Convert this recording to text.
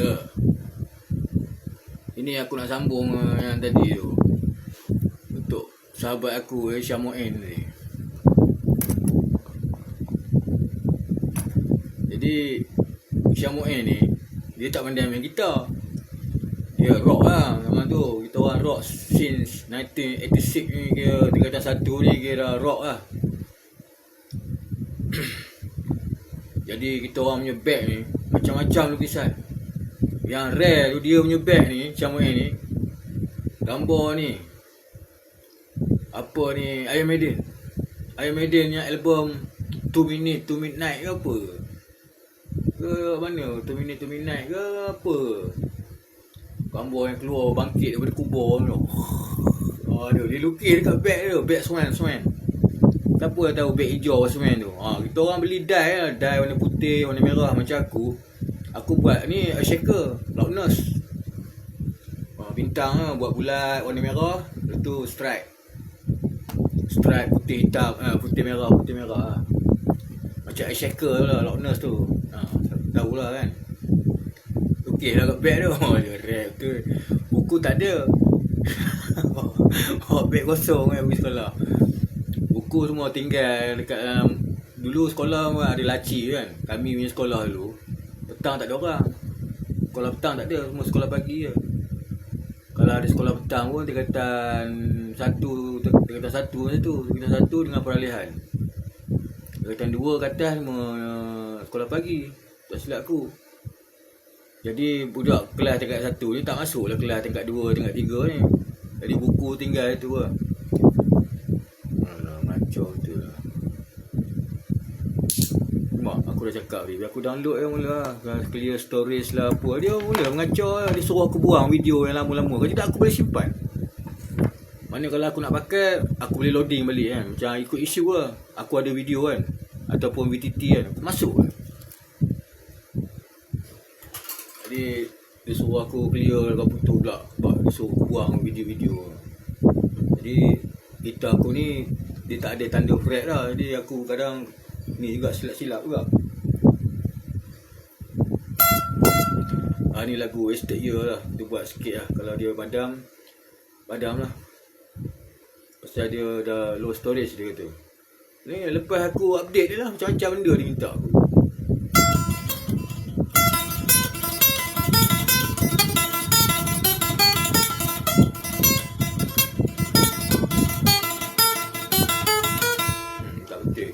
Ya. Ini aku nak sambung yang tadi tu. Untuk sahabat aku eh, Syamuin ni. Jadi Syamuin ni dia tak pandai main gitar. Dia rock lah zaman tu. Kita orang rock since 1986 ni kira tingkatan satu ni kira rock lah. Jadi kita orang punya bag ni macam-macam lukisan. Yang rare tu dia punya bag ni, Syamuin ni. Gambar ni. Apa ni? Iron Maiden. Iron Maiden yang album 2 Minute, 2 Midnight ke apa? Ke mana? 2 Minute, 2 Midnight ke apa? Gambar yang keluar bangkit daripada kubur tu. Aduh, dia lukis dekat bag tu. Bag Swan, Swan. Siapa yang tahu beg hijau semen tu? Ha, kita orang beli dye lah. Dye warna putih, warna merah macam aku. Aku buat ni a shaker. Loch Ness. Ha, bintang lah. Buat bulat warna merah. Lepas tu stripe. Stripe putih hitam. Ha, putih merah, putih merah. Ha. Macam a shaker lah Loch Ness tu. Ha, tahu lah kan. Okey lah kat beg tu. Oh, dia rap tu. Buku tak ada. Bawa beg kosong kan pergi sekolah buku semua tinggal dekat dalam dulu sekolah ada laci kan kami punya sekolah dulu petang tak ada orang. Sekolah petang tak ada semua sekolah pagi je. Kalau ada sekolah petang pun tingkatan satu tingkatan satu macam tu. Tingkatan satu dengan peralihan. Tingkatan dua ke atas semua uh, sekolah pagi. Tak silap aku. Jadi budak kelas tingkat satu ni tak masuk lah kelas tingkat dua, tingkat tiga ni. Jadi buku tinggal tu lah kacau betul lah Mak aku dah cakap dia Aku download yang mula lah. Kan Clear storage lah apa. Dia mula mengacau lah. Dia suruh aku buang video yang lama-lama. Kalau tidak aku boleh simpan. Mana kalau aku nak pakai Aku boleh loading balik kan. Macam ikut isu lah. Aku ada video kan. Ataupun VTT kan. Masuk kan Jadi Dia suruh aku clear Lepas tu pula. Sebab dia suruh buang video-video. Jadi Gitar aku ni dia tak ada tanda fret lah. Jadi aku kadang ni juga silap-silap juga Ha, ni lagu Wasted Year lah. Kita buat sikit lah. Kalau dia padam, padam lah. Pasal dia dah low storage dia kata. Ni lepas aku update dia lah. Macam-macam benda dia minta aku. Hmm, tak betul.